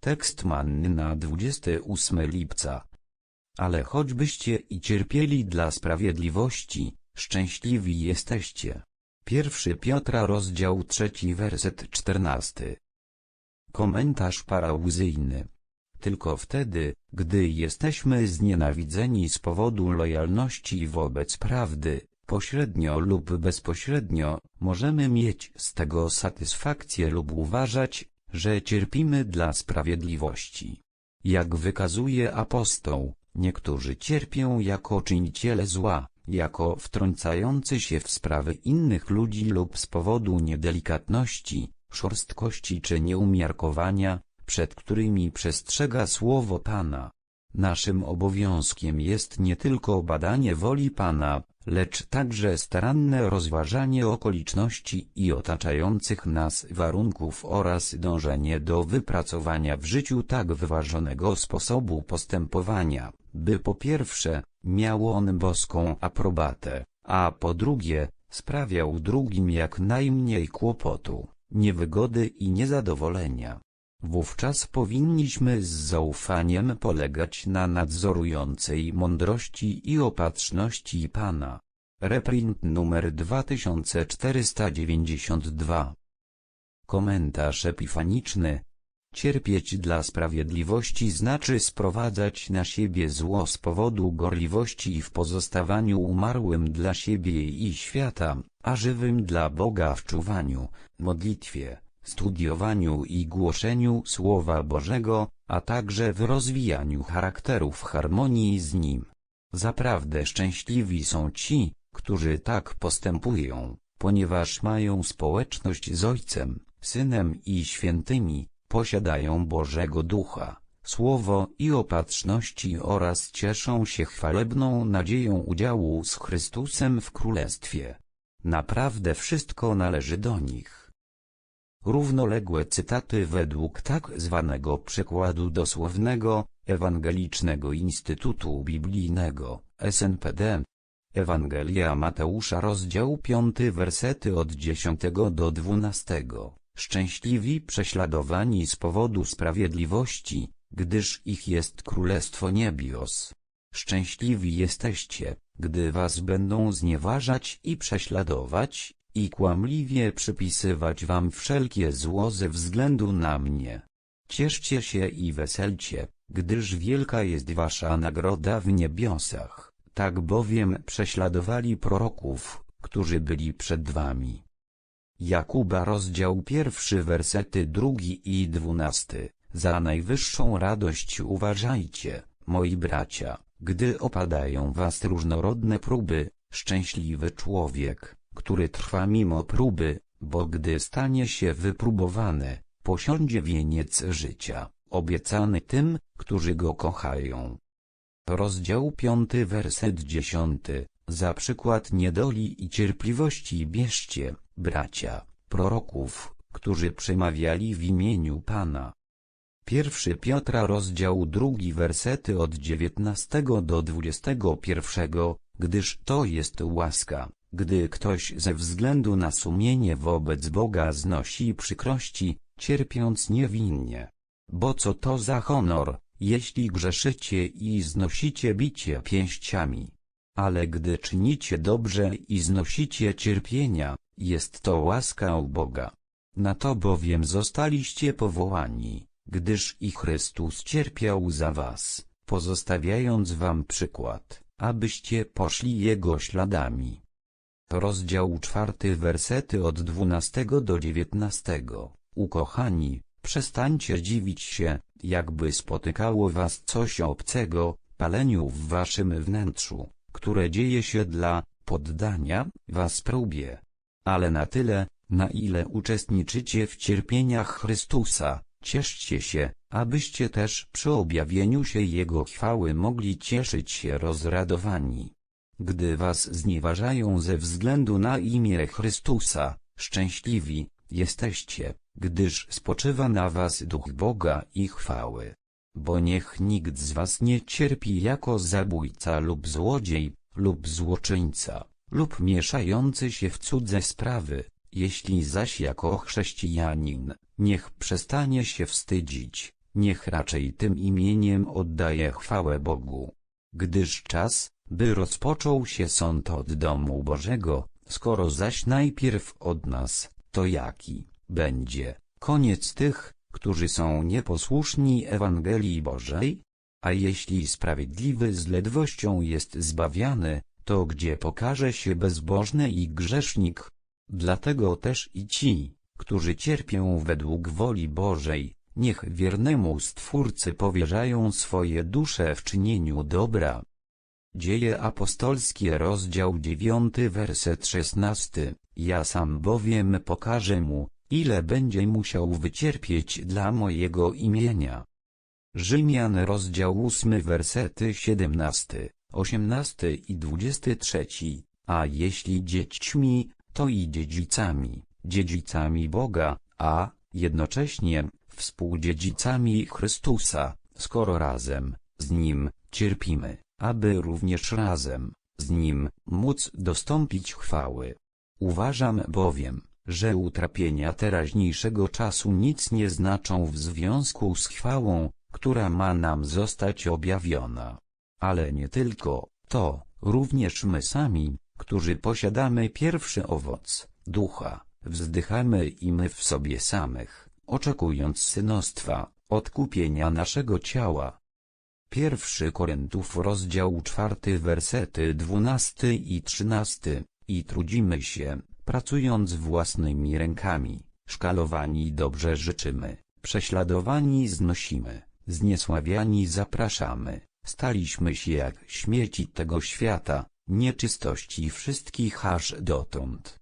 Tekst manny na 28 lipca. Ale choćbyście i cierpieli dla sprawiedliwości, szczęśliwi jesteście. Pierwszy Piotra rozdział trzeci werset czternasty. Komentarz parauzyjny. Tylko wtedy, gdy jesteśmy znienawidzeni z powodu lojalności wobec prawdy, pośrednio lub bezpośrednio, możemy mieć z tego satysfakcję lub uważać, że cierpimy dla sprawiedliwości. Jak wykazuje apostoł, niektórzy cierpią jako czyniciele zła, jako wtrącający się w sprawy innych ludzi lub z powodu niedelikatności, szorstkości czy nieumiarkowania, przed którymi przestrzega słowo Pana. Naszym obowiązkiem jest nie tylko badanie woli Pana, lecz także staranne rozważanie okoliczności i otaczających nas warunków oraz dążenie do wypracowania w życiu tak wyważonego sposobu postępowania, by po pierwsze, miał on boską aprobatę, a po drugie, sprawiał drugim jak najmniej kłopotu, niewygody i niezadowolenia. Wówczas powinniśmy z zaufaniem polegać na nadzorującej mądrości i opatrzności Pana. Reprint numer 2492 Komentarz epifaniczny. Cierpieć dla sprawiedliwości znaczy sprowadzać na siebie zło z powodu gorliwości w pozostawaniu umarłym dla siebie i świata, a żywym dla Boga w czuwaniu, modlitwie, studiowaniu i głoszeniu Słowa Bożego, a także w rozwijaniu charakteru w harmonii z Nim. Zaprawdę szczęśliwi są ci, którzy tak postępują, ponieważ mają społeczność z Ojcem, Synem i Świętymi, posiadają Bożego Ducha, Słowo i opatrzności oraz cieszą się chwalebną nadzieją udziału z Chrystusem w Królestwie. Naprawdę wszystko należy do nich. Równoległe cytaty według tak zwanego przekładu dosłownego, Ewangelicznego Instytutu Biblijnego, SNPD. Ewangelia Mateusza rozdział 5 wersety od 10 do 12. Szczęśliwi prześladowani z powodu sprawiedliwości, gdyż ich jest Królestwo Niebios. Szczęśliwi jesteście, gdy was będą znieważać i prześladować, i kłamliwie przypisywać wam wszelkie zło ze względu na mnie. Cieszcie się i weselcie, gdyż wielka jest wasza nagroda w niebiosach, tak bowiem prześladowali proroków, którzy byli przed wami. Jakuba rozdział pierwszy wersety drugi i dwunasty. Za najwyższą radość uważajcie, moi bracia, gdy opadają was różnorodne próby, szczęśliwy człowiek, który trwa mimo próby, bo gdy stanie się wypróbowany, posiądzie wieniec życia, obiecany tym, którzy go kochają. Rozdział piąty werset dziesiąty. Za przykład niedoli i cierpliwości bierzcie, bracia, proroków, którzy przemawiali w imieniu Pana. Pierwszy Piotra rozdział drugi wersety od 19 do 21, gdyż to jest łaska, gdy ktoś ze względu na sumienie wobec Boga znosi przykrości, cierpiąc niewinnie. Bo co to za honor, jeśli grzeszycie i znosicie bicie pięściami? Ale gdy czynicie dobrze i znosicie cierpienia, jest to łaska u Boga. Na to bowiem zostaliście powołani, gdyż i Chrystus cierpiał za was, pozostawiając wam przykład, abyście poszli Jego śladami. Rozdział czwarty wersety od dwunastego do dziewiętnastego. Ukochani, przestańcie dziwić się, jakby spotykało was coś obcego, paleniu w waszym wnętrzu, które dzieje się dla poddania was próbie. Ale na tyle, na ile uczestniczycie w cierpieniach Chrystusa, cieszcie się, abyście też przy objawieniu się Jego chwały mogli cieszyć się rozradowani. Gdy was znieważają ze względu na imię Chrystusa, szczęśliwi jesteście, gdyż spoczywa na was duch Boga i chwały. Bo niech nikt z was nie cierpi jako zabójca lub złodziej, lub złoczyńca, lub mieszający się w cudze sprawy, jeśli zaś jako chrześcijanin, niech przestanie się wstydzić, niech raczej tym imieniem oddaje chwałę Bogu. Gdyż czas, by rozpoczął się sąd od domu Bożego, skoro zaś najpierw od nas, to jaki będzie koniec tych, którzy są nieposłuszni Ewangelii Bożej? A jeśli sprawiedliwy z ledwością jest zbawiany, to gdzie pokaże się bezbożny i grzesznik? Dlatego też i ci, którzy cierpią według woli Bożej, niech wiernemu Stwórcy powierzają swoje dusze w czynieniu dobra. Dzieje apostolskie rozdział 9 werset 16 Ja sam bowiem pokażę mu, ile będzie musiał wycierpieć dla mojego imienia. Rzymian rozdział 8 wersety 17, 18 i 23 A jeśli dziećmi, to i dziedzicami, dziedzicami Boga, a jednocześnie współdziedzicami Chrystusa, skoro razem z Nim cierpimy, aby również razem z Nim móc dostąpić chwały. Uważam bowiem, że utrapienia teraźniejszego czasu nic nie znaczą w związku z chwałą, która ma nam zostać objawiona. Ale nie tylko to, również my sami, którzy posiadamy pierwszy owoc, ducha, wzdychamy i my w sobie samych, oczekując synostwa, odkupienia naszego ciała. Pierwszy Koryntów rozdział czwarty wersety dwunasty i trzynasty, i trudzimy się, pracując własnymi rękami, szkalowani dobrze życzymy, prześladowani znosimy, zniesławiani zapraszamy, staliśmy się jak śmieci tego świata, nieczystości wszystkich aż dotąd.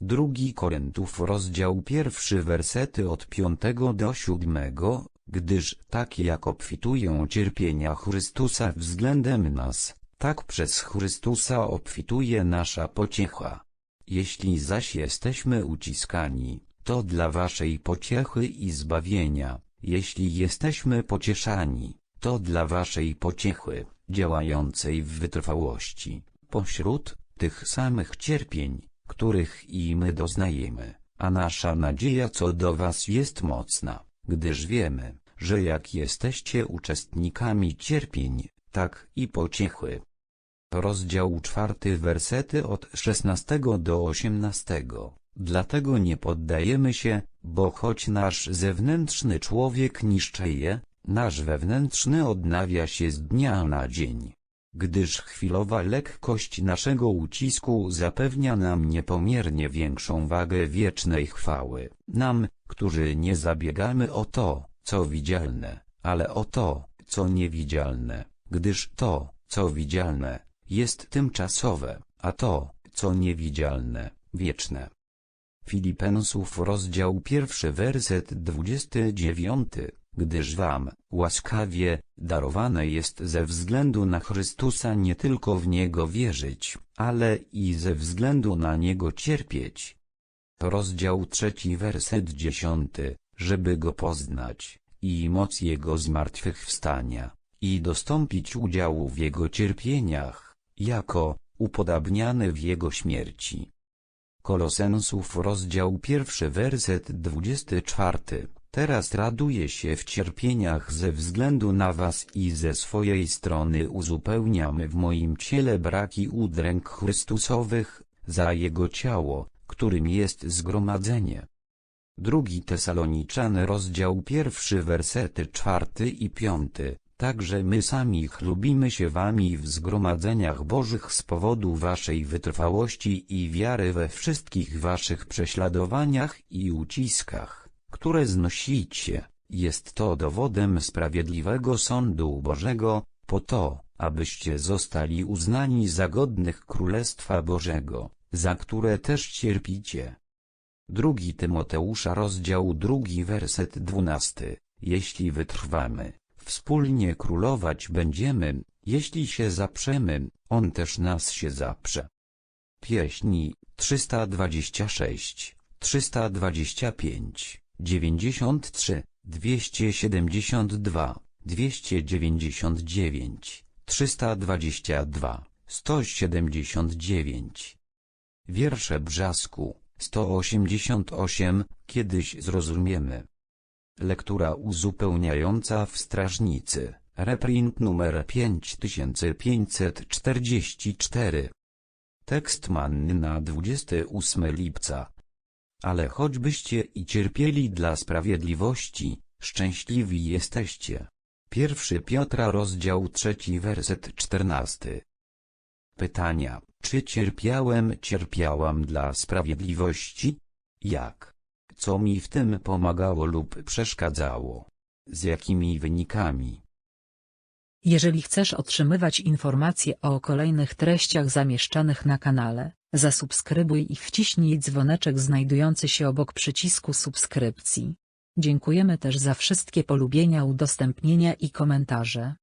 Drugi Koryntów rozdział pierwszy wersety od piątego do siódmego, gdyż tak jak obfitują cierpienia Chrystusa względem nas, tak przez Chrystusa obfituje nasza pociecha. Jeśli zaś jesteśmy uciskani, to dla waszej pociechy i zbawienia, jeśli jesteśmy pocieszani, to dla waszej pociechy, działającej w wytrwałości, pośród tych samych cierpień, których i my doznajemy, a nasza nadzieja co do was jest mocna, gdyż wiemy, że jak jesteście uczestnikami cierpień, tak i pociechy. Rozdział czwarty wersety od 16 do 18. Dlatego nie poddajemy się, bo choć nasz zewnętrzny człowiek niszczeje, nasz wewnętrzny odnawia się z dnia na dzień. Gdyż chwilowa lekkość naszego ucisku zapewnia nam niepomiernie większą wagę wiecznej chwały, nam, którzy nie zabiegamy o to, co widzialne, ale o to, co niewidzialne, gdyż to, co widzialne, jest tymczasowe, a to, co niewidzialne, wieczne. Filipensów rozdział pierwszy werset 29, gdyż wam, łaskawie, darowane jest ze względu na Chrystusa nie tylko w Niego wierzyć, ale i ze względu na Niego cierpieć. Rozdział trzeci werset dziesiąty, żeby Go poznać, i moc Jego zmartwychwstania, i dostąpić udziału w Jego cierpieniach, jako, upodabniany w Jego śmierci. Kolosensów rozdział pierwszy werset 24 Teraz raduję się w cierpieniach ze względu na was i ze swojej strony uzupełniam w moim ciele braki udręk Chrystusowych, za Jego ciało, którym jest zgromadzenie. Drugi Tesaloniczan rozdział pierwszy wersety czwarty i piąty Także my sami chlubimy się wami w zgromadzeniach bożych z powodu waszej wytrwałości i wiary we wszystkich waszych prześladowaniach i uciskach, które znosicie. Jest to dowodem sprawiedliwego sądu Bożego, po to, abyście zostali uznani za godnych Królestwa Bożego, za które też cierpicie. Drugi Tymoteusza rozdział drugi werset dwunasty. Jeśli wytrwamy, Wspólnie królować będziemy, jeśli się zaprzemy, on też nas się zaprze. Pieśni 326, 325, 93, 272, 299, 322, 179. Wiersze Brzasku 188 Kiedyś zrozumiemy, Lektura uzupełniająca w Strażnicy, reprint numer 5544. Tekst manny na 28 lipca. Ale choćbyście i cierpieli dla sprawiedliwości, szczęśliwi jesteście. Pierwszy Piotra rozdział trzeci werset czternasty. Pytania, czy cierpiałem cierpiałam dla sprawiedliwości? Jak? Co mi w tym pomagało lub przeszkadzało? Z jakimi wynikami? Jeżeli chcesz otrzymywać informacje o kolejnych treściach zamieszczanych na kanale, zasubskrybuj i wciśnij dzwoneczek znajdujący się obok przycisku subskrypcji. Dziękujemy też za wszystkie polubienia, udostępnienia i komentarze.